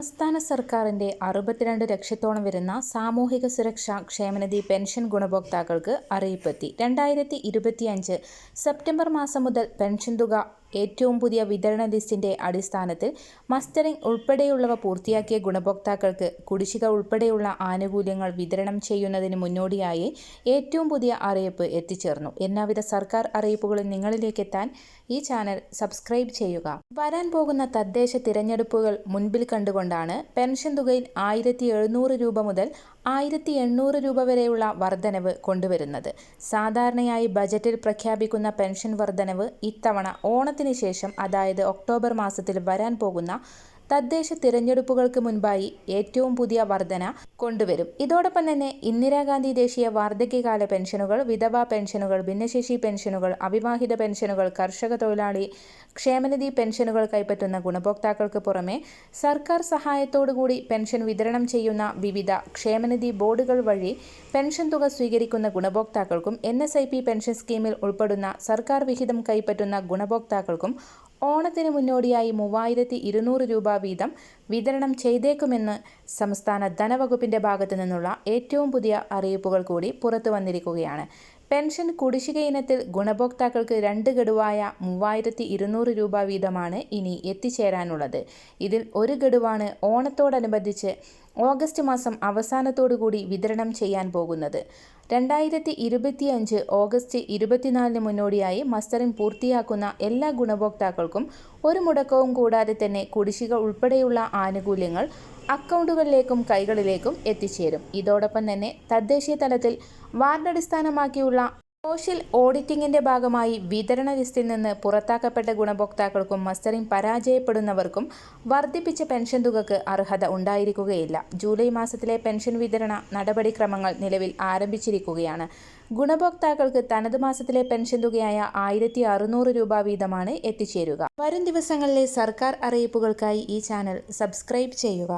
സംസ്ഥാന സർക്കാരിന്റെ അറുപത്തിരണ്ട് ലക്ഷത്തോളം വരുന്ന സാമൂഹിക സുരക്ഷാ ക്ഷേമനിധി പെൻഷൻ ഗുണഭോക്താക്കൾക്ക് അറിയിപ്പെത്തി. രണ്ടായിരത്തി ഇരുപത്തിയഞ്ച് സെപ്റ്റംബർ മാസം മുതൽ പെൻഷൻ തുക ഏറ്റവും പുതിയ വിതരണ ലിസ്റ്റിന്റെ അടിസ്ഥാനത്തിൽ മസ്റ്ററിംഗ് ഉൾപ്പെടെയുള്ളവ പൂർത്തിയാക്കിയ ഗുണഭോക്താക്കൾക്ക് കുടിശ്ശിക ഉൾപ്പെടെയുള്ള ആനുകൂല്യങ്ങൾ വിതരണം ചെയ്യുന്നതിന് മുന്നോടിയായി ഏറ്റവും പുതിയ അറിയിപ്പ് എത്തിച്ചേർന്നു. എല്ലാവിധ സർക്കാർ അറിയിപ്പുകളും നിങ്ങളിലേക്ക് എത്താൻ ഈ ചാനൽ സബ്സ്ക്രൈബ് ചെയ്യുക. വരാൻ പോകുന്ന തദ്ദേശ തിരഞ്ഞെടുപ്പുകൾ മുൻപിൽ കണ്ടുകൊണ്ടാണ് പെൻഷൻ തുകയിൽ ആയിരത്തി എഴുന്നൂറ് രൂപ മുതൽ ആയിരത്തി എണ്ണൂറ് രൂപ വരെയുള്ള വർധനവ് കൊണ്ടുവരുന്നത്. സാധാരണയായി ബജറ്റിൽ പ്രഖ്യാപിക്കുന്ന പെൻഷൻ വർധനവ് ഇത്തവണ ഓണത്തിന് ശേഷം അതായത് ഒക്ടോബർ മാസത്തിൽ വരാൻ പോകുന്ന തദ്ദേശ തിരഞ്ഞെടുപ്പുകൾക്ക് മുൻപായി ഏറ്റവും പുതിയ വർധന കൊണ്ടുവരും. ഇതോടൊപ്പം തന്നെ ഇന്ദിരാഗാന്ധി ദേശീയ വാർദ്ധക്യകാല പെൻഷനുകൾ വിധവാ പെൻഷനുകൾ ഭിന്നശേഷി പെൻഷനുകൾ അവിവാഹിത പെൻഷനുകൾ കർഷക തൊഴിലാളി ക്ഷേമനിധി പെൻഷനുകൾ കൈപ്പറ്റുന്ന ഗുണഭോക്താക്കൾക്ക് പുറമെ സർക്കാർ സഹായത്തോടുകൂടി പെൻഷൻ വിതരണം ചെയ്യുന്ന വിവിധ ക്ഷേമനിധി ബോർഡുകൾ വഴി പെൻഷൻ തുക സ്വീകരിക്കുന്ന ഗുണഭോക്താക്കൾക്കും എൻ പെൻഷൻ സ്കീമിൽ ഉൾപ്പെടുന്ന സർക്കാർ വിഹിതം കൈപ്പറ്റുന്ന ഗുണഭോക്താക്കൾക്കും ഓണത്തിന് മുന്നോടിയായി മൂവായിരത്തി ഇരുന്നൂറ് രൂപ വീതം വിതരണം ചെയ്തേക്കുമെന്ന് സംസ്ഥാന ധനവകുപ്പിന്റെ ഭാഗത്തു നിന്നുള്ള ഏറ്റവും പുതിയ അറിയിപ്പുകൾ കൂടി പുറത്തു വന്നിരിക്കുകയാണ്. പെൻഷൻ കുടിശ്ശിക ഇനത്തിൽ ഗുണഭോക്താക്കൾക്ക് രണ്ട് ഗഡുവായ മൂവായിരത്തി ഇരുന്നൂറ് രൂപ വീതമാണ് ഇനി എത്തിച്ചേരാനുള്ളത്. ഇതിൽ ഒരു ഗഡുവാണ് ഓണത്തോടനുബന്ധിച്ച് ഓഗസ്റ്റ് മാസം അവസാനത്തോടുകൂടി വിതരണം ചെയ്യാൻ പോകുന്നത്. രണ്ടായിരത്തി ഇരുപത്തിയഞ്ച് ഓഗസ്റ്റ് ഇരുപത്തിനാലിന് മുന്നോടിയായി മസ്റ്ററിംഗ് പൂർത്തിയാക്കുന്ന എല്ലാ ഗുണഭോക്താക്കൾക്കും ഒരു മുടക്കവും കൂടാതെ തന്നെ കുടിശ്ശിക ഉൾപ്പെടെയുള്ള ആനുകൂല്യങ്ങൾ അക്കൗണ്ടുകളിലേക്കും കൈകളിലേക്കും എത്തിച്ചേരും. ഇതോടൊപ്പം തന്നെ തദ്ദേശീയ തലത്തിൽ വാർഡടിസ്ഥാനമാക്കിയുള്ള സോഷ്യൽ ഓഡിറ്റിംഗിന്റെ ഭാഗമായി വിതരണ ലിസ്റ്റിൽ നിന്ന് പുറത്താക്കപ്പെട്ട ഗുണഭോക്താക്കൾക്കും മസ്റ്ററിംഗ് പരാജയപ്പെടുന്നവർക്കും വർദ്ധിപ്പിച്ച പെൻഷൻ തുകക്ക് അർഹത ഉണ്ടായിരിക്കുകയില്ല. ജൂലൈ മാസത്തിലെ പെൻഷൻ വിതരണ നടപടിക്രമങ്ങൾ നിലവിൽ ആരംഭിച്ചിരിക്കുകയാണ്. ഗുണഭോക്താക്കൾക്ക് തനത് മാസത്തിലെ പെൻഷൻ തുകയായ ആയിരത്തി അറുന്നൂറ് രൂപ വീതമാണ് എത്തിച്ചേരുക. വരും ദിവസങ്ങളിലെ സർക്കാർ അറിയിപ്പുകൾക്കായി ഈ ചാനൽ സബ്സ്ക്രൈബ് ചെയ്യുക.